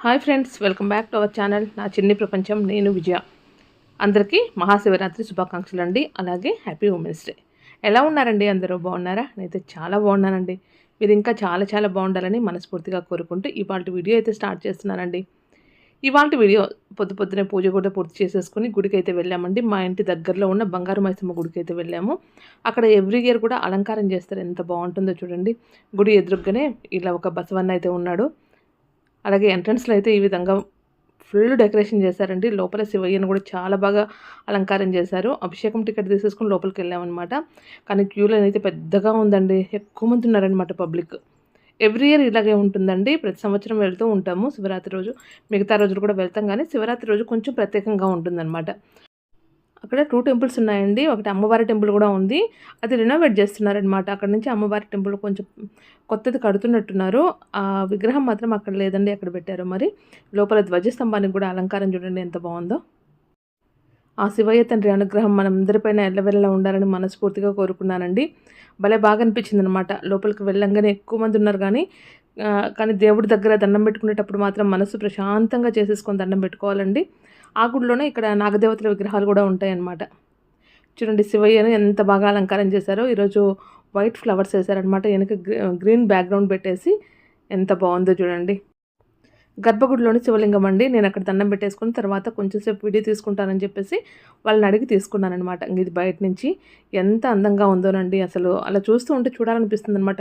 Hi friends welcome back to our channel. నా చిన్ని ప్రపంచం నేను విజయ. అందరికీ మహాశివరాత్రి శుభాకాంక్షలు అండి అలాగే హ్యాపీ ఉమెన్స్ డే. ఎలా ఉన్నారండి? అందరూ బాగున్నారా? నేనైతే చాలా బాగున్నానండి. మీరు ఇంకా చాలా చాలా బాగుండాలని మనస్ఫూర్తిగా కోరుకుంటూ ఇవాళ వీడియో అయితే స్టార్ట్ చేస్తున్నానండి. ఇవాళ వీడియో పొద్దు పొద్దునే పూజ కూడా పూర్తి చేసేసుకుని గుడికి అయితే వెళ్ళామండి. మా ఇంటి దగ్గరలో ఉన్న బంగారు మైసమ్మ గుడికి అయితే వెళ్ళాము. అక్కడ ఎవ్రీ ఇయర్ కూడా అలంకారం చేస్తారు. ఎంత బాగుంటుందో చూడండి. గుడి ఎదురుగానే ఇలా ఒక బసవన్న అయితే ఉన్నాడు. అలాగే ఎంట్రన్స్లో అయితే ఈ విధంగా ఫుల్ డెకరేషన్ చేశారండి. లోపల శివయ్యను కూడా చాలా బాగా అలంకారం చేశారు. అభిషేకం టికెట్ తీసేసుకుని లోపలికి వెళ్ళామన్నమాట. కానీ క్యూలో అయితే పెద్దగా ఉందండి. ఎక్కువ మంది ఉన్నారనమాట పబ్లిక్. ఎవ్రీ ఇయర్ ఇలాగే ఉంటుందండి. ప్రతి సంవత్సరం వెళ్తూ ఉంటాము. శివరాత్రి రోజు మిగతా రోజులు కూడా వెళ్తాం. కానీ శివరాత్రి రోజు కొంచెం ప్రత్యేకంగా ఉంటుందన్నమాట. అక్కడ టూ టెంపుల్స్ ఉన్నాయండి. ఒకటి అమ్మవారి టెంపుల్ కూడా ఉంది. అది రినోవేట్ చేస్తున్నారనమాట అక్కడ నుంచి అమ్మవారి టెంపుల్ కొంచెం కొత్తది కడుతున్నట్టున్నారు. ఆ విగ్రహం మాత్రం అక్కడ లేదండి. అక్కడ పెట్టారు మరి. లోపల ధ్వజస్తంభానికి కూడా అలంకారం చూడండి ఎంత బాగుందో. ఆ శివయ్య తండ్రి అనుగ్రహం మనందరిపైన ఎల్లవెల్లా ఉండాలని మనస్ఫూర్తిగా కోరుకున్నానండి. భలే బాగా అనిపించింది అనమాట లోపలికి వెళ్ళంగానే ఎక్కువ మంది ఉన్నారు కానీ కానీ దేవుడి దగ్గర దండం పెట్టుకునేటప్పుడు మాత్రం మనసు ప్రశాంతంగా చేసేసుకొని దండం పెట్టుకోవాలండి. ఆ గుడిలోనే ఇక్కడ నాగదేవతల విగ్రహాలు కూడా ఉంటాయన్నమాట. చూడండి శివయ్యను ఎంత బాగా అలంకారం చేశారో. ఈరోజు వైట్ ఫ్లవర్స్ వేశారనమాట వెనక గ్రీన్ బ్యాక్గ్రౌండ్ పెట్టేసి ఎంత బాగుందో చూడండి. గర్భగుడిలోని శివలింగం అండి. నేను అక్కడ దండం పెట్టేసుకుని తర్వాత కొంచెంసేపు వీడియో తీసుకుంటానని చెప్పేసి వాళ్ళని అడిగి తీసుకున్నానమాట ఇది బయట నుంచి ఎంత అందంగా ఉందోనండి. అసలు అలా చూస్తూ ఉంటే చూడాలనిపిస్తుంది అనమాట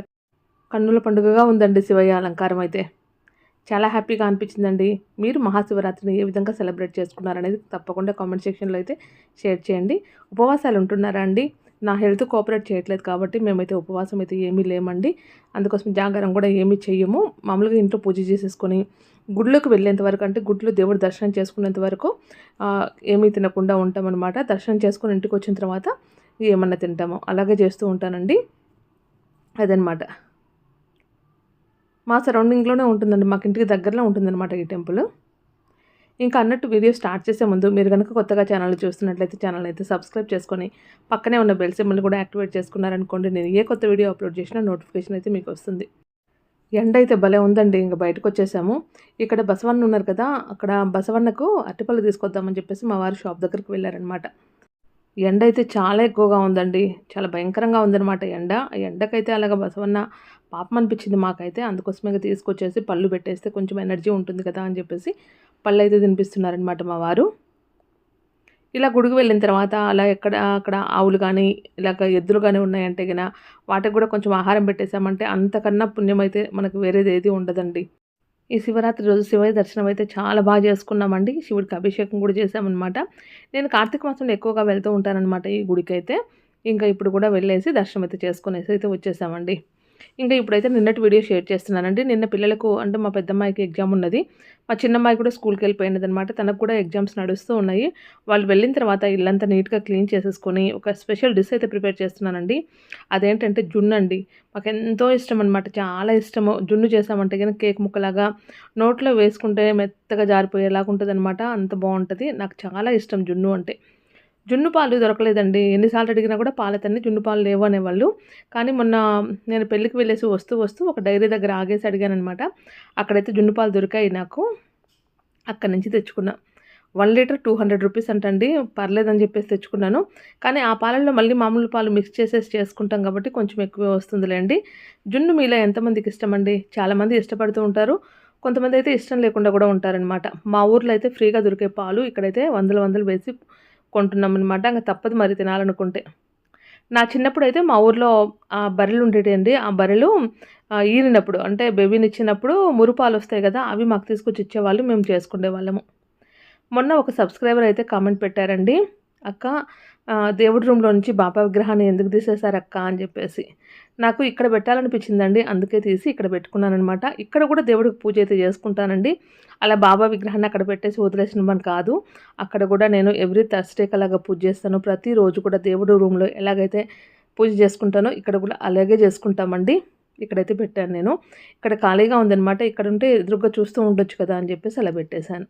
కన్నుల పండుగగా ఉందండి శివయ్య అలంకారం అయితే. చాలా హ్యాపీగా అనిపించిందండి. మీరు మహాశివరాత్రిని ఏ విధంగా సెలబ్రేట్ చేసుకున్నారనేది తప్పకుండా కామెంట్ సెక్షన్లో అయితే షేర్ చేయండి. ఉపవాసాలు ఉంటున్నారా అండి? నా హెల్త్ కోఆపరేట్ చేయట్లేదు కాబట్టి మేమైతే ఉపవాసం అయితే ఏమీ లేమండి. అందుకోసం జాగారం కూడా ఏమీ చెయ్యము. మామూలుగా ఇంట్లో పూజ చేసేసుకొని గుడిలోకి వెళ్ళేంత వరకు అంటే గుడిలో దేవుడు దర్శనం చేసుకునేంత వరకు ఏమీ తినకుండా ఉంటామన్నమాట. దర్శనం చేసుకుని ఇంటికి వచ్చిన తర్వాత ఏమన్నా తింటాము. అలాగే చేస్తూ ఉంటానండి. అదనమాట మా సరౌండింగ్లోనే ఉంటుందండి. మాకు ఇంటికి దగ్గరలో ఉంటుందన్నమాట ఈ టెంపుల్. ఇంకా అన్నట్టు వీడియో స్టార్ట్ చేసే ముందు మీరు కనుక కొత్తగా ఛానల్ చూస్తున్నట్లయితే ఛానల్ అయితే సబ్స్క్రైబ్ చేసుకొని పక్కనే ఉన్న బెల్ సింబల్ని కూడా యాక్టివేట్ చేసుకున్నారనుకోండి నేను ఏ కొత్త వీడియో అప్లోడ్ చేసినా నోటిఫికేషన్ అయితే మీకు వస్తుంది. ఎండ అయితే భలే ఉందండి. ఇంకా బయటకు వచ్చేసాము ఇక్కడ బసవన్న ఉన్నారు కదా అక్కడ బసవన్నకు అరటిపళ్ళు తీసుకొద్దామని చెప్పేసి మా వారు షాప్ దగ్గరికి వెళ్ళారనమాట ఎండ అయితే చాలా ఎక్కువగా ఉందండి. చాలా భయంకరంగా ఉందన్నమాట ఎండ. ఎండకైతే అలాగ బసవన్న పాపం అనిపించింది మాకైతే. అందుకోసమే తీసుకొచ్చేసి పళ్ళు పెట్టేస్తే కొంచెం ఎనర్జీ ఉంటుంది కదా అని చెప్పేసి పళ్ళు అయితే తినిపిస్తున్నారనమాట మా వారు. ఇలా గుడికి వెళ్ళిన తర్వాత అలా ఎక్కడ అక్కడ ఆవులు కానీ ఇలాగ ఎద్దులు కానీ ఉన్నాయంటే కనుక వాటికి కూడా కొంచెం ఆహారం పెట్టేసామంటే అంతకన్నా పుణ్యం అయితే మనకు వేరేది ఏది ఉండదండి. ఈ శివరాత్రి రోజు శివయ్య దర్శనం అయితే చాలా బాగా చేసుకున్నామండి. శివుడికి అభిషేకం కూడా చేసామన్నమాట నేను కార్తీక మాసంలో ఎక్కువగా వెళ్తూ ఉంటానన్నమాట ఈ గుడికి అయితే ఇంకా ఇప్పుడు కూడా వెళ్ళేసి దర్శనం అయితే చేసుకునేసి అయితే వచ్చేసామండి. ఇంకా ఇప్పుడైతే నిన్నటి వీడియో షేర్ చేస్తున్నానండి. నిన్న పిల్లలకు అంటే మా పెద్దమ్మాయికి ఎగ్జామ్ ఉన్నది. మా చిన్నమ్మాయి కూడా స్కూల్కి వెళ్ళిపోయినది అనమాట తనకు కూడా ఎగ్జామ్స్ నడుస్తూ ఉన్నాయి. వాళ్ళు వెళ్ళిన తర్వాత ఇల్లంతా నీట్గా క్లీన్ చేసేసుకొని ఒక స్పెషల్ డిష్ అయితే ప్రిపేర్ చేస్తున్నానండి. అదేంటంటే జున్ను అండి. మాకు ఎంతో ఇష్టం అనమాట చాలా ఇష్టము. జున్ను చేసామంటే కానీ కేక్ ముక్కలాగా నోట్లో వేసుకుంటే మెత్తగా జారిపోయేలాగా ఉంటుంది అనమాట అంత బాగుంటుంది. నాకు చాలా ఇష్టం జున్ను అంటే. జున్ను పాలు దొరకలేదండి. ఎన్నిసార్లు అడిగినా కూడా పాలతన్ని జున్ను పాలు లేవు అనేవాళ్ళు. కానీ మొన్న నేను పెళ్ళికి వెళ్ళేసి వస్తూ వస్తూ ఒక డైరీ దగ్గర ఆగేసి అడిగాను అనమాట అక్కడైతే జున్ను పాలు దొరికాయి నాకు. అక్కడి నుంచి తెచ్చుకున్నా. One litre two hundred rupees అంటండి. పర్లేదని చెప్పేసి తెచ్చుకున్నాను. కానీ ఆ పాలల్లో మళ్ళీ మామూలు పాలు మిక్స్ చేసేసి చేసుకుంటాం కాబట్టి కొంచెం ఎక్కువ వస్తుందిలేండి. జున్ను మీలో ఎంతమందికి ఇష్టం అండి చాలామంది ఇష్టపడుతూ ఉంటారు. కొంతమంది అయితే ఇష్టం లేకుండా కూడా ఉంటారనమాట మా ఊర్లో అయితే ఫ్రీగా దొరికే పాలు ఇక్కడైతే వందలు వందలు వేసి కొంటున్నాం అనమాట ఇంకా తప్పదు మరి తినాలనుకుంటే. నా చిన్నప్పుడు అయితే మా ఊర్లో ఆ బర్రెలు ఉండేటండి ఆ బర్రెలు ఈరినప్పుడు అంటే బేబీని ఇచ్చినప్పుడు మురుపాలు వస్తాయి కదా అవి మాకు తీసుకొచ్చి ఇచ్చేవాళ్ళు మేము చేసుకునే వాళ్ళము మొన్న ఒక సబ్స్క్రైబర్ అయితే కామెంట్ పెట్టారండి. అక్క దేవుడి రూమ్లో నుంచి బాబా విగ్రహాన్ని ఎందుకు తీసేశారు అక్క అని చెప్పేసి. నాకు ఇక్కడ పెట్టాలనిపించిందండి అందుకే తీసి ఇక్కడ పెట్టుకున్నాను అనమాట ఇక్కడ కూడా దేవుడికి పూజ అయితే చేసుకుంటానండి. అలా బాబా విగ్రహాన్ని అక్కడ పెట్టేసి వదిలేసిన మన కాదు. అక్కడ కూడా నేను ఎవ్రీ థర్స్డేకి అలాగా పూజ చేస్తాను. ప్రతిరోజు కూడా దేవుడు రూమ్లో ఎలాగైతే పూజ చేసుకుంటానో ఇక్కడ కూడా అలాగే చేసుకుంటామండి. ఇక్కడైతే పెట్టాను నేను. ఇక్కడ ఖాళీగా ఉందనమాట ఇక్కడ ఉంటే ఎదురుగా చూస్తూ ఉండొచ్చు కదా అని చెప్పేసి అలా పెట్టేశాను.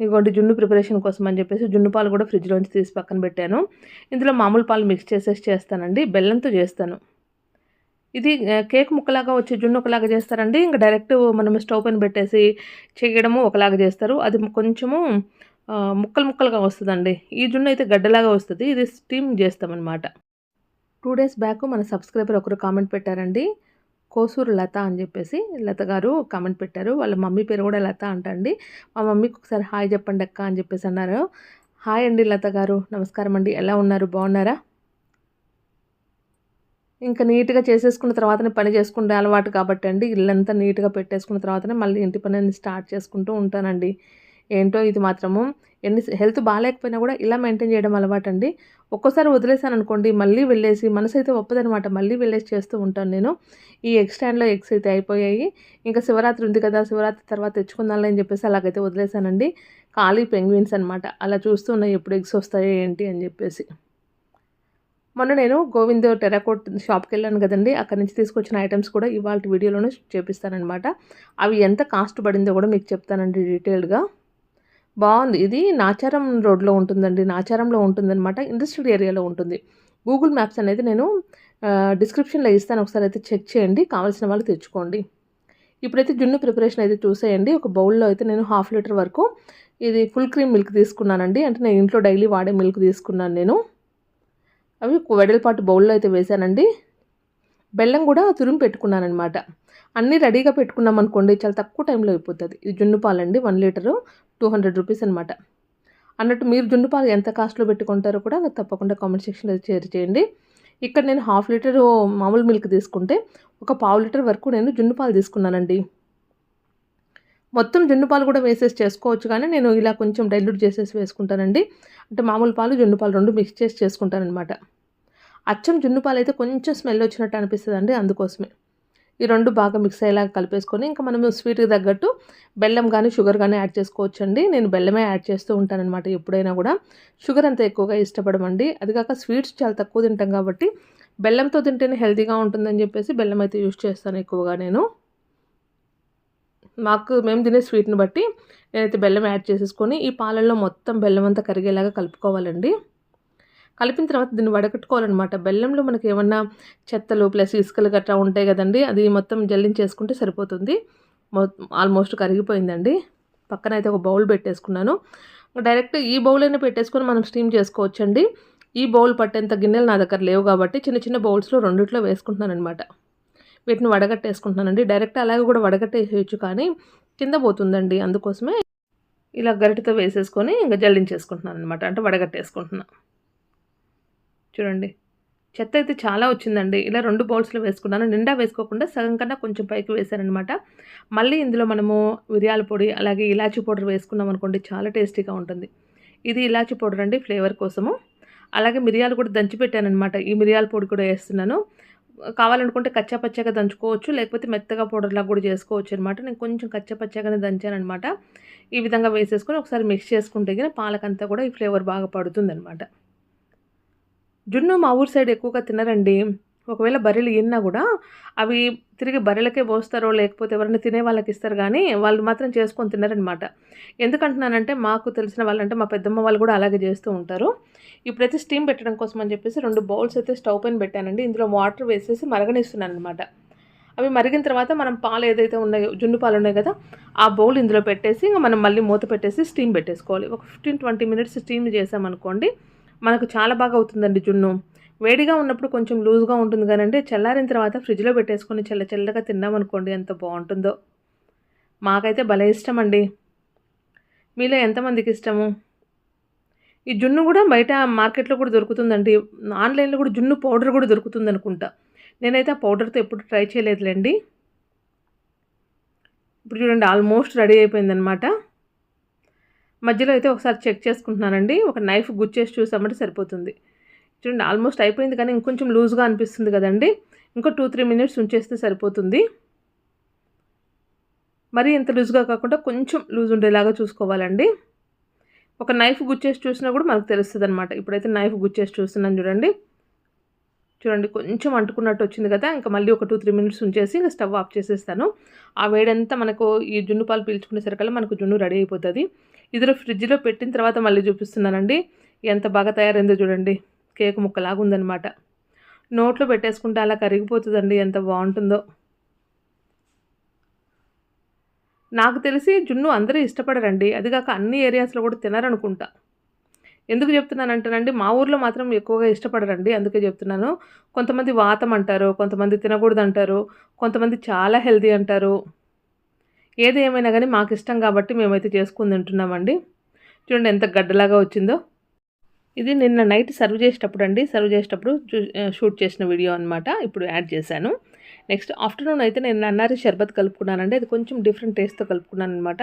ఇదిగోండి జున్ను ప్రిపరేషన్ కోసం అని చెప్పేసి జున్ను పాలు కూడా ఫ్రిడ్జ్లోంచి తీసి పక్కన పెట్టాను. ఇందులో మామూలు పాలు మిక్స్ చేసేసి చేస్తానండి బెల్లంతో చేస్తాను. ఇది కేక్ ముక్కలాగా వచ్చే జున్ను ఒకలాగా చేస్తారండి. ఇంకా డైరెక్ట్ మనం స్టవ్ పైన పెట్టేసి చేయడము ఒకలాగా చేస్తారు. అది కొంచెము ముక్కలు ముక్కలుగా వస్తుందండి. ఈ జున్ను అయితే గడ్డలాగా వస్తుంది. ఇది స్టీమ్ చేస్తామన్నమాట. టూ డేస్ బ్యాక్ మన సబ్స్క్రైబర్ ఒకరు కామెంట్ పెట్టారండి. కోసూరు లత అని చెప్పేసి లత గారు కామెంట్ పెట్టారు. వాళ్ళ మమ్మీ పేరు కూడా లత అంటండి. మా మమ్మీకి ఒకసారి హాయ్ చెప్పండి అక్క అని చెప్పేసి అన్నారు. హాయ్ అండి లత గారు. నమస్కారం అండి. ఎలా ఉన్నారు? బాగున్నారా? ఇంకా నీట్గా చేసేసుకున్న తర్వాతనే పని చేసుకుంటే అలవాటు కాబట్టి అండి. ఇల్లంతా నీట్గా పెట్టేసుకున్న తర్వాతనే మళ్ళీ ఇంటి పని స్టార్ట్ చేసుకుంటూ ఉంటానండి. ఏంటో ఇది మాత్రము. ఎన్ని హెల్త్ బాగాలేకపోయినా కూడా ఇలా మెయింటైన్ చేయడం అలవాటు అండి ఒక్కోసారి వదిలేసాను అనుకోండి మళ్ళీ వెళ్ళేసి మనసు అయితే ఒప్పదనమాట. మళ్ళీ వెళ్ళేసి చేస్తూ ఉంటాను నేను. ఈ ఎగ్ స్టాండ్లో ఎగ్స్ అయితే అయిపోయాయి. ఇంకా శివరాత్రి ఉంది కదా శివరాత్రి తర్వాత తెచ్చుకుందాంలే అని చెప్పేసి అలాగైతే వదిలేసానండి. ఖాళీ పెంగ్విన్స్ అనమాట అలా చూస్తున్నాయి ఎప్పుడు ఎగ్స్ వస్తాయో ఏంటి అని చెప్పేసి. మొన్న నేను గోవింద్ టెరాకోట్ షాప్కి వెళ్ళాను కదండి. అక్కడ నుంచి తీసుకొచ్చిన ఐటమ్స్ కూడా ఇవాళ వీడియోలోనే చేపిస్తానమాట అవి ఎంత కాస్ట్ పడిందో కూడా మీకు చెప్తానండి డీటెయిల్డ్గా. బాగుంది. ఇది నాచారం రోడ్లో ఉంటుందండి. నాచారంలో ఉంటుందన్నమాట. ఇండస్ట్రియల్ ఏరియాలో ఉంటుంది. గూగుల్ మ్యాప్స్ అనేది నేను డిస్క్రిప్షన్లో ఇస్తాను. ఒకసారి అయితే చెక్ చేయండి. కావాల్సిన వాళ్ళు తెచ్చుకోండి. ఇప్పుడైతే జున్ను ప్రిపరేషన్ అయితే చూసేయండి. ఒక బౌల్లో అయితే నేను హాఫ్ లీటర్ వరకు ఇది ఫుల్ క్రీమ్ మిల్క్ తీసుకున్నానండి. అంటే నేను ఇంట్లో డైలీ వాడే మిల్క్ తీసుకున్నాను నేను. అవి వెడల్పాటు బౌల్లో అయితే వేసానండి. బెల్లం కూడా తురిమి పెట్టుకున్నానమాట అన్నీ రెడీగా పెట్టుకున్నాం అనుకోండి చాలా తక్కువ టైంలో అయిపోతుంది. ఇది జున్ను పాలండి one litre two hundred rupees అనమాట అన్నట్టు మీరు జున్ను పాలు ఎంత కాస్ట్లో పెట్టుకుంటారో కూడా నాకు తప్పకుండా కామెంట్ సెక్షన్లో షేర్ చేయండి. ఇక్కడ నేను హాఫ్ లీటర్ మామూలు మిల్క్ తీసుకుంటే ఒక పావు లీటర్ వరకు నేను జున్ను పాలు తీసుకున్నానండి. మొత్తం జున్ను పాలు కూడా వేసేసి చేసుకోవచ్చు కానీ నేను ఇలా కొంచెం డైల్యూట్ చేసేసి వేసుకుంటానండి. అంటే మామూలు పాలు జున్ను పాలు రెండు మిక్స్ చేసి చేసుకుంటానమాట అచ్చం జున్ను పాలు అయితే కొంచెం స్మెల్ వచ్చినట్టు అనిపిస్తుంది అండి అందుకోసమే. ఈ రెండు బాగా మిక్స్ అయ్యేలాగా కలిపేసుకొని ఇంకా మనం స్వీట్కి తగ్గట్టు బెల్లం కానీ షుగర్ కానీ యాడ్ చేసుకోవచ్చు అండి నేను బెల్లమే యాడ్ చేస్తూ ఉంటానన్నమాట ఎప్పుడైనా కూడా. షుగర్ అంత ఎక్కువగా ఇష్టపడమండి. అది కాక స్వీట్స్ చాలా తక్కువ తింటాం కాబట్టి బెల్లంతో తింటేనే హెల్తీగా ఉంటుందని చెప్పేసి బెల్లం అయితే యూజ్ చేస్తాను ఎక్కువగా నేను. మాకు మేము తినే స్వీట్ని బట్టి నేనైతే బెల్లం యాడ్ చేసేసుకొని ఈ పాలల్లో మొత్తం బెల్లం అంతా కరిగేలాగా కలుపుకోవాలండి. కలిపిన తర్వాత దీన్ని వడకట్టుకోవాలన్నమాట. బెల్లంలో మనకి ఏమన్నా చెత్తలు ప్లస్ ఇసుకలు గట్రా ఉంటాయి కదండి అది మొత్తం జల్లించేసుకుంటే సరిపోతుంది. ఆల్మోస్ట్ కరిగిపోయిందండి. పక్కన అయితే ఒక బౌల్ పెట్టేసుకున్నాను. డైరెక్ట్ ఈ బౌల్ అయినా పెట్టేసుకొని మనం స్టీమ్ చేసుకోవచ్చండి. ఈ బౌల్ పట్టేంత గిన్నెలు నా దగ్గర లేవు కాబట్టి చిన్న చిన్న బౌల్స్లో రెండిట్లో వేసుకుంటున్నాను అనమాట వీటిని వడగట్టేసుకుంటున్నానండి. డైరెక్ట్ అలాగే కూడా వడగట్టేసేయచ్చు కానీ కింద పోతుందండి. అందుకోసమే ఇలా గరిటతో వేసేసుకొని ఇంకా జల్లించేసుకుంటున్నాను అనమాట అంటే వడగట్టేసుకుంటున్నాను చూడండి. చెత్త అయితే చాలా వచ్చిందండి. ఇలా రెండు బౌల్స్లో వేసుకున్నాను. నిండా వేసుకోకుండా సగం కన్నా కొంచెం పైకి వేశానమాట మళ్ళీ ఇందులో మనము మిరియాల పొడి అలాగే ఇలాచీ పౌడర్ వేసుకున్నాం అనుకోండి చాలా టేస్టీగా ఉంటుంది. ఇది ఇలాచీ పౌడర్ అండి ఫ్లేవర్ కోసము. అలాగే మిరియాలు కూడా దంచి పెట్టానమాట ఈ మిరియాల పొడి కూడా వేస్తున్నాను. కావాలనుకుంటే కచ్చా పచ్చగా దంచుకోవచ్చు. లేకపోతే మెత్తగా పౌడర్లా కూడా చేసుకోవచ్చు అనమాట నేను కొంచెం కచ్చా పచ్చగానే దంచానమాట ఈ విధంగా వేసేసుకొని ఒకసారి మిక్స్ చేసుకుంటే కానీ పాలకంతా కూడా ఈ ఫ్లేవర్ బాగా పడుతుందనమాట జున్ను మా ఊరు సైడ్ ఎక్కువగా తినరండి. ఒకవేళ బర్రెలు ఇన్నా కూడా అవి తిరిగి బర్రెలకే పోస్తారో లేకపోతే ఎవరైనా తినే వాళ్ళకి ఇస్తారు కానీ వాళ్ళు మాత్రం చేసుకొని తినరనమాట ఎందుకంటున్నానంటే మాకు తెలిసిన వాళ్ళంటే మా పెద్దమ్మ వాళ్ళు కూడా అలాగే చేస్తూ ఉంటారు. ఇప్పుడైతే స్టీమ్ పెట్టడం కోసం అని చెప్పేసి రెండు బౌల్స్ అయితే స్టవ్ పైన పెట్టానండి. ఇందులో వాటర్ వేసేసి మరగనిస్తున్నాను అనమాట అవి మరిగిన తర్వాత మనం పాలు ఏదైతే ఉన్నాయో జున్ను పాలు ఉన్నాయి కదా ఆ బౌల్ ఇందులో పెట్టేసి ఇంకా మనం మళ్ళీ మూత పెట్టేసి స్టీమ్ పెట్టేసుకోవాలి. ఒక ఫిఫ్టీన్ ట్వంటీ మినిట్స్ స్టీమ్ చేసామనుకోండి మనకు చాలా బాగా అవుతుందండి జున్ను. వేడిగా ఉన్నప్పుడు కొంచెం లూజ్గా ఉంటుంది కానండి చల్లారిన తర్వాత ఫ్రిడ్జ్లో పెట్టేసుకొని చల్ల చల్లగా తిన్నామనుకోండి ఎంత బాగుంటుందో. మాకైతే భలే ఇష్టం అండి మీలో ఎంతమందికి ఇష్టము? ఈ జున్ను కూడా బయట మార్కెట్లో కూడా దొరుకుతుందండి. ఆన్లైన్లో కూడా జున్ను పౌడర్ కూడా దొరుకుతుంది అనుకుంటా నేనైతే ఆ పౌడర్తో ఎప్పుడు ట్రై చేయలేదులేండి. ఇప్పుడు చూడండి ఆల్మోస్ట్ రెడీ అయిపోయిందనమాట మధ్యలో అయితే ఒకసారి చెక్ చేసుకుంటున్నానండి. ఒక నైఫ్ గుచ్చేసి చూసామంటే సరిపోతుంది. చూడండి ఆల్మోస్ట్ అయిపోయింది కానీ ఇంకొంచెం లూజ్గా అనిపిస్తుంది కదండి. ఇంకో టూ త్రీ మినిట్స్ ఉంచేస్తే సరిపోతుంది. మరీ ఇంత లూజ్గా కాకుండా కొంచెం లూజ్ ఉండేలాగా చూసుకోవాలండి. ఒక నైఫ్ గుచ్చేసి చూసినా కూడా మనకు తెలుస్తుంది అనమాట ఇప్పుడైతే నైఫ్ గుచ్చేసి చూస్తున్నాను చూడండి. చూడండి కొంచెం అంటుకున్నట్టు వచ్చింది కదా. ఇంకా మళ్ళీ ఒక టూ త్రీ మినిట్స్ ఉంచేసి ఇంకా స్టవ్ ఆఫ్ చేసేస్తాను. ఆ వేడంతా మనకు ఈ జున్ను పాలు పీల్చుకునేసరికల్లా మనకు జున్ను రెడీ అయిపోతుంది. ఇద్దరు ఫ్రిడ్జ్లో పెట్టిన తర్వాత మళ్ళీ చూపిస్తున్నానండి. ఎంత బాగా తయారైందో చూడండి. కేక్ ముక్కలాగా ఉందన్నమాట నోట్లో పెట్టేసుకుంటే అలా కరిగిపోతుందండి. ఎంత బాగుంటుందో. నాకు తెలిసి జున్ను అందరూ ఇష్టపడరండి. అది కాక అన్ని ఏరియాస్లో కూడా తినరనుకుంటా. ఎందుకు చెప్తున్నానంటేనండి మా ఊర్లో మాత్రం ఎక్కువగా ఇష్టపడరండి. అందుకే చెప్తున్నాను. కొంతమంది వాతం అంటారు కొంతమంది తినకూడదు అంటారు కొంతమంది చాలా హెల్తీ అంటారు. ఏది ఏమైనా కానీ మాకు ఇష్టం కాబట్టి మేమైతే చేసుకుని తింటున్నామండి. చూడండి ఎంత గడ్డలాగా వచ్చిందో. ఇది నిన్న నైట్ సర్వ్ చేసేటప్పుడు అండి సర్వ్ చేసేటప్పుడు షూట్ చేసిన వీడియో అనమాట ఇప్పుడు యాడ్ చేశాను. నెక్స్ట్ ఆఫ్టర్నూన్ అయితే నేను నన్నారి షర్బత్ కలుపుకున్నానండి. అది కొంచెం డిఫరెంట్ టేస్ట్తో కలుపుకున్నాను అనమాట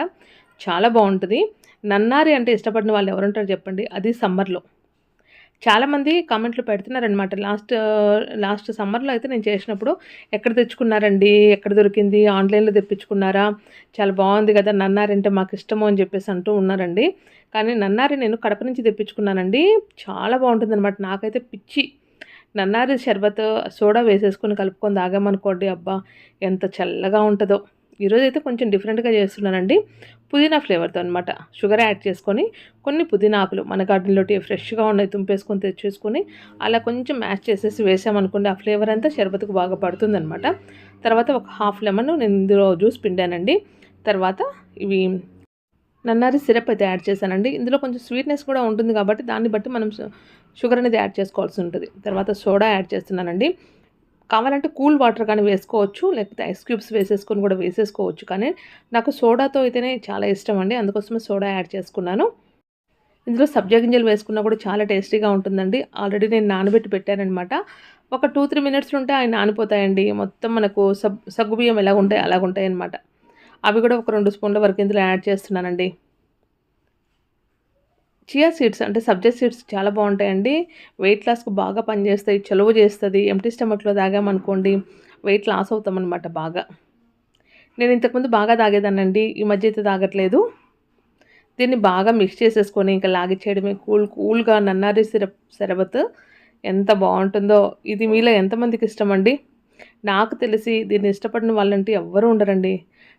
చాలా బాగుంటుంది. నన్నారి అంటే ఇష్టపడిన వాళ్ళు ఎవరుంటారు చెప్పండి? అది సమ్మర్లో. చాలామంది కామెంట్లు పెడుతున్నారనమాట లాస్ట్ లాస్ట్ సమ్మర్లో అయితే నేను చేసినప్పుడు ఎక్కడ తెచ్చుకున్నారండి? ఎక్కడ దొరికింది? ఆన్లైన్లో తెప్పించుకున్నారా? చాలా బాగుంది కదా నన్నారి అంటే మాకు ఇష్టము అని చెప్పేసి అంటూ ఉన్నారండి. కానీ నన్నారి నేను కడప నుంచి తెప్పించుకున్నానండి. చాలా బాగుంటుంది అనమాట నాకైతే పిచ్చి. నన్నారి షర్బత్ సోడా వేసేసుకొని కలుపుకొని తాగామనుకోండి అబ్బా! ఎంత చల్లగా ఉంటుందో. ఈరోజు అయితే కొంచెం డిఫరెంట్గా చేస్తున్నానండి. పుదీనా ఫ్లేవర్తో అనమాట షుగర్ యాడ్ చేసుకొని కొన్ని పుదీనా ఆకులు మన గార్డెన్లోటి ఫ్రెష్గా ఉన్నాయి తుంపేసుకొని తెచ్చేసుకొని అలా కొంచెం మ్యాష్ చేసేసి వేసామనుకోండి ఆ ఫ్లేవర్ అంతా షర్బత్కు బాగా పడుతుందనమాట తర్వాత ఒక హాఫ్ లెమన్ నేను ఇందులో జ్యూస్ పిండానండి. తర్వాత ఇవి నన్నారి సిరప్ అయితే యాడ్ చేశానండి. ఇందులో కొంచెం స్వీట్నెస్ కూడా ఉంటుంది కాబట్టి దాన్ని బట్టి మనం షుగర్ అనేది యాడ్ చేసుకోవాల్సి ఉంటుంది. తర్వాత సోడా యాడ్ చేస్తున్నానండి. కావాలంటే కూల్ వాటర్ కానీ వేసుకోవచ్చు లేకపోతే ఐస్ క్యూబ్స్ వేసేసుకొని కూడా వేసేసుకోవచ్చు. కానీ నాకు సోడాతో అయితేనే చాలా ఇష్టం అండి. అందుకోసమే సోడా యాడ్ చేసుకున్నాను. ఇందులో సబ్జా గింజలు వేసుకున్నా కూడా చాలా టేస్టీగా ఉంటుందండి. ఆల్రెడీ నేను నానబెట్టి పెట్టానమాట ఒక టూ త్రీ మినిట్స్ ఉంటే అవి నానిపోతాయండి. మొత్తం మనకు సబ్ సగ్గుబియ్యం ఎలా ఉంటాయి అలాగ ఉంటాయి అన్నమాట అవి కూడా ఒక రెండు స్పూన్ల వరకు ఇందులో యాడ్ చేస్తున్నానండి. చియా సీడ్స్ అంటే సబ్జెక్ట్ సీడ్స్ చాలా బాగుంటాయండి. వెయిట్ లాస్కు బాగా పనిచేస్తాయి చలువ చేస్తుంది ఎంటీ స్టమక్లో తాగామనుకోండి వెయిట్ లాస్ అవుతామన్నమాట బాగా. నేను ఇంతకుముందు బాగా తాగేదానండి ఈ మధ్య అయితే తాగట్లేదు. దీన్ని బాగా మిక్స్ చేసేసుకొని ఇంకా లాగిచ్చేయడమే కూల్ కూల్గా నన్నారి సిరప్ శరబత్ ఎంత బాగుంటుందో ఇది మీలో ఎంతమందికి ఇష్టం అండి నాకు తెలిసి దీన్ని ఇష్టపడిన వాళ్ళంటే ఎవ్వరూ ఉండరండి.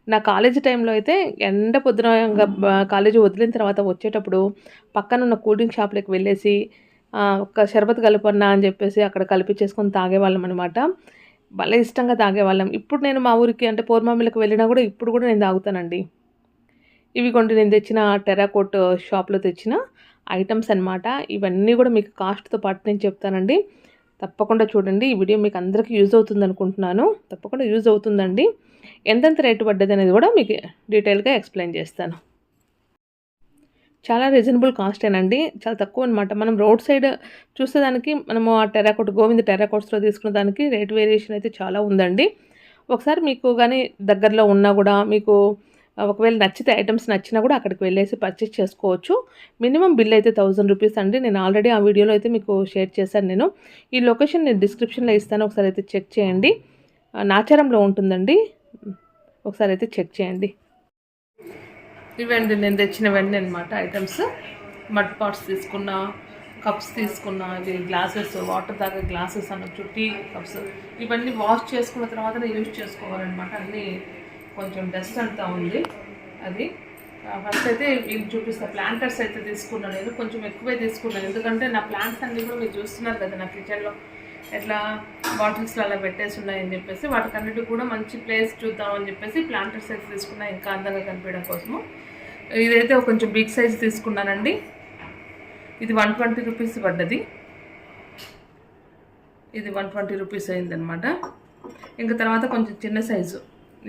నా కాలేజీ టైంలో అయితే ఎండ పొద్దున కాలేజీ వదిలిన తర్వాత వచ్చేటప్పుడు పక్కన ఉన్న కూల్ డ్రింక్ షాప్లోకి వెళ్ళేసి ఒక షర్బత్ కలుపన్నా అని చెప్పేసి అక్కడ కలిపించేసుకొని తాగేవాళ్ళం అనమాట భలే ఇష్టంగా తాగేవాళ్ళం. ఇప్పుడు నేను మా ఊరికి అంటే పోర్మామిలకు వెళ్ళినా కూడా ఇప్పుడు కూడా నేను తాగుతానండి. ఇవి కొన్ని నేను తెచ్చిన టెరాకోట్ షాప్లో తెచ్చిన ఐటమ్స్ అనమాట ఇవన్నీ కూడా మీకు కాస్ట్తో పాటు నేను చెప్తానండి. తప్పకుండా చూడండి. ఈ వీడియో మీకు అందరికీ యూజ్ అవుతుంది అనుకుంటున్నాను. తప్పకుండా యూజ్ అవుతుందండి. ఎంతెంత రేటు పడ్డది అనేది కూడా మీకు డీటెయిల్గా ఎక్స్ప్లెయిన్ చేస్తాను. చాలా రీజనబుల్ కాస్టేనండి చాలా తక్కువ అనమాట మనం రోడ్ సైడ్ చూసేదానికి మనము ఆ టెరాకోట్ గోవింద్ టెరాకోట్స్లో తీసుకున్న దానికి రేట్ వేరియేషన్ అయితే చాలా ఉందండి. ఒకసారి మీకు కానీ దగ్గరలో ఉన్నా కూడా మీకు ఒకవేళ నచ్చితే ఐటమ్స్ నచ్చినా కూడా అక్కడికి వెళ్ళేసి పర్చేస్ చేసుకోవచ్చు. మినిమం బిల్ అయితే థౌజండ్ రూపీస్ అండి. నేను ఆల్రెడీ ఆ వీడియోలో అయితే మీకు షేర్ చేశాను నేను. ఈ లొకేషన్ నేను డిస్క్రిప్షన్లో ఇస్తాను. ఒకసారి అయితే చెక్ చేయండి. నాచారంలో ఉంటుందండి. ఒకసారి అయితే చెక్ చేయండి. ఇవండి నేను తెచ్చినవన్నీ అనమాట ఐటమ్స్ మడ్ పాట్స్ తీసుకున్నా కప్స్ తీసుకున్నా ఇది గ్లాసెస్ వాటర్ తాగే గ్లాసెస్ అనొచ్చు టీ కప్స్. ఇవన్నీ వాష్ చేసుకున్న తర్వాతనే యూజ్ చేసుకోవాలన్నమాట. అన్నీ కొంచెం డస్ట్ అంతా ఉంది అది. ఫస్ట్ అయితే మీకు చూపిస్తా. ప్లాంటర్స్ అయితే తీసుకున్నాను నేను. కొంచెం ఎక్కువే తీసుకున్నాను. ఎందుకంటే నా ప్లాంట్స్ అన్నీ కూడా మీరు చూస్తున్నారు కదా నా కిచెన్లో. ఎట్లా బాటిల్స్లో అలా పెట్టేసి ఉన్నాయని చెప్పేసి వాటికన్నిటి కూడా మంచి ప్లేస్ చూద్దామని చెప్పేసి ప్లాంటర్ సైజ్ తీసుకున్నా ఇంకా అందంగా కనిపించడం కోసము. ఇదైతే కొంచెం బిగ్ సైజ్ తీసుకున్నానండి. ఇది వన్ ట్వంటీ రూపీస్ పడ్డది. ఇది వన్ ట్వంటీ రూపీస్ అయిందనమాట ఇంకా తర్వాత కొంచెం చిన్న సైజు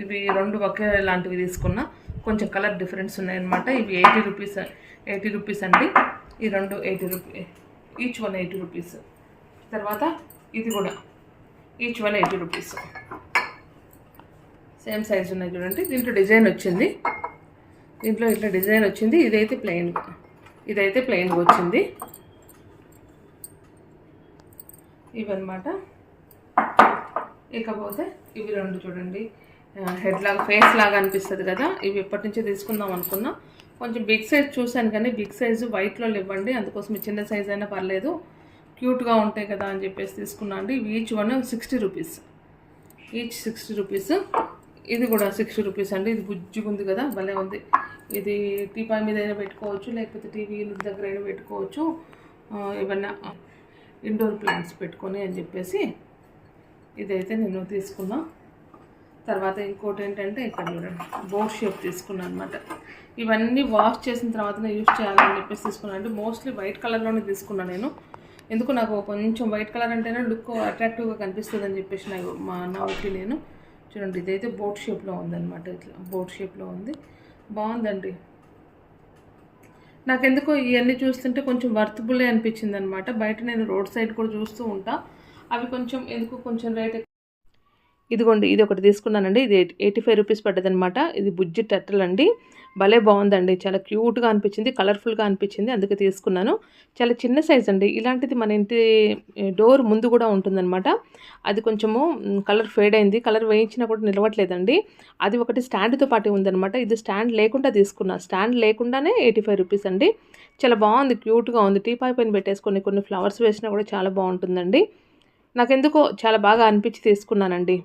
ఇవి రెండు ఒకే లాంటివి తీసుకున్నా. కొంచెం కలర్ డిఫరెన్స్ ఉన్నాయన్నమాట. ఇవి ఎయిటీ రూపీస్ ఎయిటీ రూపీస్ అండి. ఈ రెండు eighty rupee each one eighty rupees తర్వాత ఇది కూడా. Each one eighty rupees same size ఉన్నాయి చూడండి. దీంట్లో డిజైన్ వచ్చింది. దీంట్లో ఇట్లా డిజైన్ వచ్చింది. ఇదైతే ప్లెయిన్ ఇదైతే ప్లెయిన్గా వచ్చింది. ఇవన్నమాట. ఇకపోతే ఇవి రెండు చూడండి. హెడ్ లాగా ఫేస్ లాగా అనిపిస్తుంది కదా. ఇవి ఎప్పటి నుంచో తీసుకుందాం అనుకున్నా. కొంచెం బిగ్ సైజ్ చూశాను కానీ బిగ్ సైజు వైట్లో ఇవ్వండి అందుకోసం చిన్న సైజ్ అయినా పర్లేదు. క్యూట్గా ఉంటాయి కదా అని చెప్పేసి తీసుకున్నా అండి. ఇవి each one sixty rupees each sixty rupees ఇది కూడా సిక్స్టీ రూపీస్ అండి. ఇది బుజ్జిగా ఉంది కదా భలే ఉంది. ఇది టీపాయ్ మీద అయినా పెట్టుకోవచ్చు లేకపోతే టీవీ దగ్గర అయినా పెట్టుకోవచ్చు. ఏమన్నా ఇండోర్ ప్లాంట్స్ పెట్టుకొని అని చెప్పేసి ఇదైతే నేను తీసుకున్నా. తర్వాత ఇంకోటి ఏంటంటే ఇక్కడ చూడండి బోట్ షేప్ తీసుకున్నాను అనమాట ఇవన్నీ వాష్ చేసిన తర్వాతనే యూస్ చేయాలని చెప్పేసి తీసుకున్నాను అంటే మోస్ట్లీ వైట్ కలర్లోనే తీసుకున్నాను నేను. ఎందుకు నాకు కొంచెం వైట్ కలర్ అంటేనే లుక్ అట్రాక్టివ్గా కనిపిస్తుంది అని చెప్పేసి నాకు మా నా ఒపీనియన్ చూడండి ఇదైతే బోట్ షేప్లో ఉందన్నమాట ఇట్లా. బోట్ షేప్లో ఉంది. బాగుందండి. నాకెందుకో ఇవన్నీ చూస్తుంటే కొంచెం వర్తబులే అనిపించింది అనమాట బయట నేను రోడ్ సైడ్ కూడా చూస్తూ ఉంటా. అవి కొంచెం ఎందుకు కొంచెం రేట్ ఇదిగోండి ఇది ఒకటి తీసుకున్నానండి. ఇది ఎయిటీ ఫైవ్ రూపీస్ పడ్డదనమాట ఇది బుజ్జి టట్టల్ అండి. భలే బాగుందండి. చాలా క్యూట్గా అనిపించింది కలర్ఫుల్గా అనిపించింది. అందుకే తీసుకున్నాను. చాలా చిన్న సైజ్ అండి. ఇలాంటిది మన ఇంటి డోర్ ముందు కూడా ఉంటుందన్నమాట. అది కొంచెము కలర్ ఫేడ్ అయింది. కలర్ వేయించినా కూడా నిలవట్లేదండి. అది ఒకటి స్టాండ్తో పాటు ఉందన్నమాట. ఇది స్టాండ్ లేకుండా తీసుకున్నా. స్టాండ్ లేకుండానే ఎయిటీ ఫైవ్ రూపీస్ అండి. చాలా బాగుంది. క్యూట్గా ఉంది. టీపాయ్ పైన పెట్టేసుకొని కొన్ని ఫ్లవర్స్ వేసినా కూడా చాలా బాగుంటుందండి. నాకెందుకో చాలా బాగా అనిపించి తీసుకున్నానండి.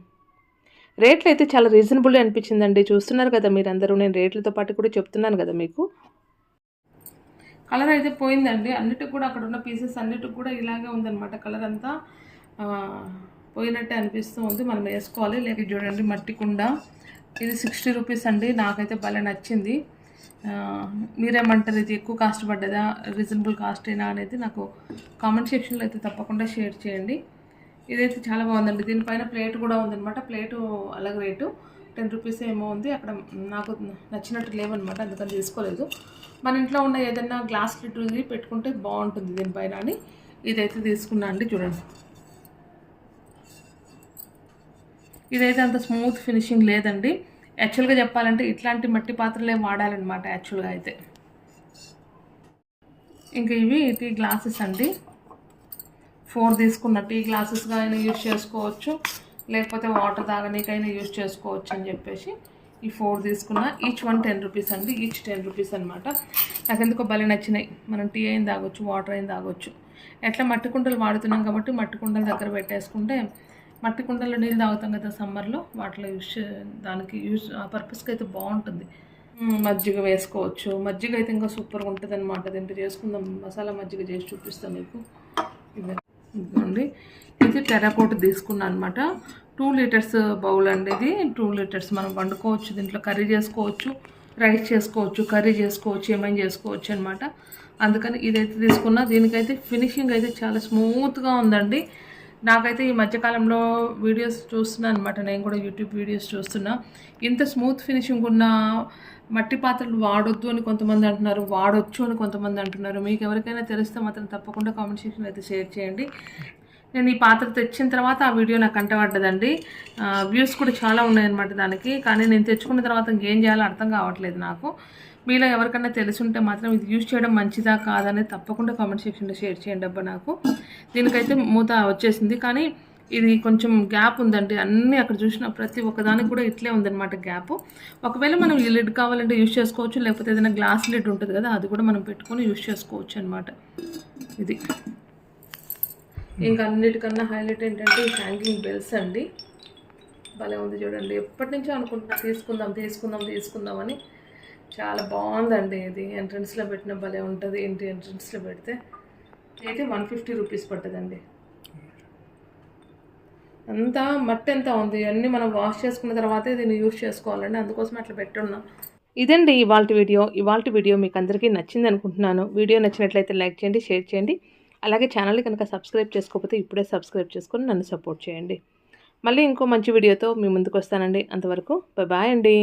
రేట్లు అయితే చాలా రీజనబుల్ అనిపించిందండి. చూస్తున్నారు కదా మీరందరూ. నేను రేట్లతో పాటు కూడా చెప్తున్నాను కదా మీకు. కలర్ అయితే పోయిందండి. అన్నిటికి కూడా అక్కడ ఉన్న పీసెస్ అన్నిటికి కూడా ఇలాగే ఉందన్నమాట. కలర్ అంతా పోయినట్టే అనిపిస్తూ ఉంది. మనం వేసుకోవాలి. లేక చూడండి మట్టి కుండ. ఇది సిక్స్టీ రూపీస్ అండి. నాకైతే భలే నచ్చింది. మీరేమంటారు? ఇది ఎక్కువ కాస్ట్ పడ్డదా? రీజనబుల్ కాస్ట్ అయినా అనేది నాకు కామెంట్ సెక్షన్లో అయితే తప్పకుండా షేర్ చేయండి. ఇదైతే చాలా బాగుందండి. దీనిపైన ప్లేట్ కూడా ఉందనమాట ప్లేటు అలాగే రేటు టెన్ రూపీస్ ఏమో ఉంది. అక్కడ నాకు నచ్చినట్టు లేవన్నమాట. అందుకని తీసుకోలేదు. మన ఇంట్లో ఉన్న ఏదైనా గ్లాస్ లిట్ పెట్టుకుంటే బాగుంటుంది దీనిపైన అని ఇదైతే తీసుకున్నా అండి. చూడండి. ఇదైతే అంత స్మూత్ ఫినిషింగ్ లేదండి. యాక్చువల్గా చెప్పాలంటే ఇట్లాంటి మట్టి పాత్రలే వాడాలన్నమాట యాక్చువల్గా అయితే. ఇంకా ఇవి టీ గ్లాసెస్ అండి. ఫోర్ తీసుకున్న టీ గ్లాసెస్గా అయినా యూజ్ చేసుకోవచ్చు. లేకపోతే వాటర్ తాగనీకైనా యూజ్ చేసుకోవచ్చు అని చెప్పేసి ఈ ఫోర్ తీసుకున్న ఈచ్ వన్ టెన్ రూపీస్ అండి. ఈచ్ టెన్ రూపీస్ అనమాట నాకు ఎందుకో భలే నచ్చినాయి. మనం టీ అయిన తాగొచ్చు వాటర్ అయిన తాగొచ్చు. ఎట్లా మట్టి కుండలు వాడుతున్నాం కాబట్టి మట్టి కుండల దగ్గర పెట్టేసుకుంటే మట్టి కుండల్లో నీళ్ళు తాగుతాం కదా సమ్మర్లో వాటిలో యూజ్ చే- దానికి యూజ్ ఆ పర్పస్కి అయితే బాగుంటుంది. మజ్జిగ వేసుకోవచ్చు. మజ్జిగ అయితే ఇంకా సూపర్గా ఉంటుంది అనమాట దీంట్లో చేసుకుందాం. మసాలా మజ్జిగ చేసి చూపిస్తాం మీకు. ఇదిగోండి. ఇది టెరాకోట్ తీసుకున్నాను అనమాట టూ లీటర్స్ బౌల్ అండి ఇది. టూ లీటర్స్ మనం వండుకోవచ్చు దీంట్లో కర్రీ చేసుకోవచ్చు రైస్ చేసుకోవచ్చు కర్రీ చేసుకోవచ్చు ఏమైనా చేసుకోవచ్చు అనమాట అందుకని ఇదైతే తీసుకున్నా. దీనికైతే ఫినిషింగ్ అయితే చాలా స్మూత్గా ఉందండి. నాకైతే ఈ మధ్యకాలంలో వీడియోస్ చూస్తున్నాను అనమాట నేను కూడా యూట్యూబ్ వీడియోస్ చూస్తున్నా. ఇంత స్మూత్ ఫినిషింగ్ ఉన్న మట్టి పాత్రలు వాడొద్దు అని కొంతమంది అంటున్నారు వాడొచ్చు అని కొంతమంది అంటున్నారు. మీకు ఎవరికైనా తెలిస్తే మాత్రం తప్పకుండా కామెంట్ సెక్షన్ అయితే షేర్ చేయండి. నేను ఈ పాత్ర తెచ్చిన తర్వాత ఆ వీడియో నాకు కంటపడ్డదండి వ్యూస్ కూడా చాలా ఉన్నాయన్నమాట దానికి. కానీ నేను తెచ్చుకున్న తర్వాత ఇంకేం చేయాలో అర్థం కావట్లేదు నాకు. మీలో ఎవరికైనా తెలుసుంటే మాత్రం ఇది యూజ్ చేయడం మంచిదా కాదనేది తప్పకుండా కామెంట్ సెక్షన్లో షేర్ చేయండి అబ్బా నాకు. దీనికైతే మూత వచ్చేసింది. కానీ ఇది కొంచెం గ్యాప్ ఉందండి. అన్నీ అక్కడ చూసిన ప్రతి ఒక్కదానికి కూడా ఇట్లే ఉందన్నమాట గ్యాప్. ఒకవేళ మనం ఈ లిడ్ కావాలంటే యూజ్ చేసుకోవచ్చు. లేకపోతే ఏదైనా గ్లాస్ లిడ్ ఉంటుంది కదా అది కూడా మనం పెట్టుకొని యూజ్ చేసుకోవచ్చు అనమాట ఇది. ఇంకా అన్నిటికన్నా హైలైట్ ఏంటంటే ఈ హ్యాంగింగ్ బెల్స్ అండి. భలే ఉంది చూడండి. ఎప్పటి నుంచో అనుకుంటున్నా తీసుకుందాం తీసుకుందాం తీసుకుందామని చాలా బాగుందండి ఇది. ఎంట్రన్స్లో పెట్టిన భలే ఉంటుంది. ఇంటి ఎంట్రన్స్లో పెడితే? అయితే వన్ ఫిఫ్టీ రూపీస్ పట్టదండి అంతా మట్టి ఎంత ఉంది? అన్నీ మనం వాష్ చేసుకున్న తర్వాతే దీన్ని యూజ్ చేసుకోవాలండి. అందుకోసం అట్లా పెట్టున్నాం. ఇదండి ఇవాళ వీడియో. ఇవాళ వీడియో మీకు అందరికీ నచ్చింది అనుకుంటున్నాను. వీడియో నచ్చినట్లయితే లైక్ చేయండి షేర్ చేయండి. అలాగే ఛానల్ని కనుక సబ్స్క్రైబ్ చేసుకోకపోతే ఇప్పుడే సబ్స్క్రైబ్ చేసుకొని నన్ను సపోర్ట్ చేయండి. మళ్ళీ ఇంకో మంచి వీడియోతో మీ ముందుకు వస్తానండి. అంతవరకు బాయ్ అండి.